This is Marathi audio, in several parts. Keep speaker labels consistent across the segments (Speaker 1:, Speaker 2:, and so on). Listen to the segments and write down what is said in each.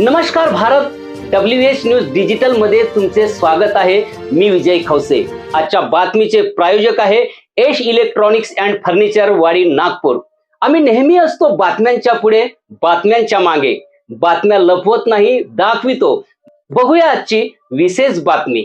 Speaker 1: नमस्कार भारत डब्ल्यू एच न्यूज डिजिटलमध्ये तुमचे स्वागत आहे. मी विजय खवसे. आजच्या बातमीचे प्रायोजक आहे एश इलेक्ट्रॉनिक्स अँड फर्निचर वाडी नागपूर. आम्ही नेहमी असतो बातम्यांच्या पुढे बातम्यांच्या मागे. बातम्या लपवत नाही दाखवितो. बघूया आजची विशेष बातमी.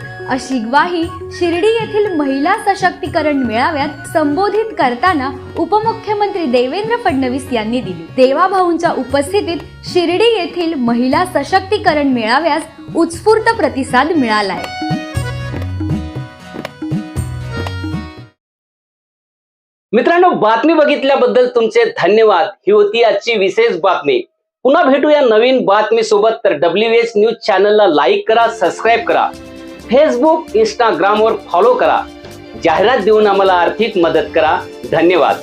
Speaker 2: अशी ग्वाही शिर्डी येथील महिला सशक्तीकरण मेळाव्यात संबोधित करताना उपमुख्यमंत्री देवेंद्र फडणवीस यांनी दिली. देवाभाऊंच्या उपस्थितीत शिर्डी येथील महिला सशक्तीकरण मेळाव्यास उत्स्फूर्त प्रतिसाद मिळालाय.
Speaker 1: मित्रांनो बातमी बघितल्याबद्दल तुमचे धन्यवाद. ही होती आजची विशेष बातमी. पुन्हा भेटूया नवीन बातमी सोबत तर डब्ल्यू एच न्यूज चॅनलला लाईक करा सबस्क्राईब करा. फेसबुक इंस्टाग्रामवर फॉलो करा. जाहिरात देऊन आम्हाला आर्थिक मदत करा. धन्यवाद.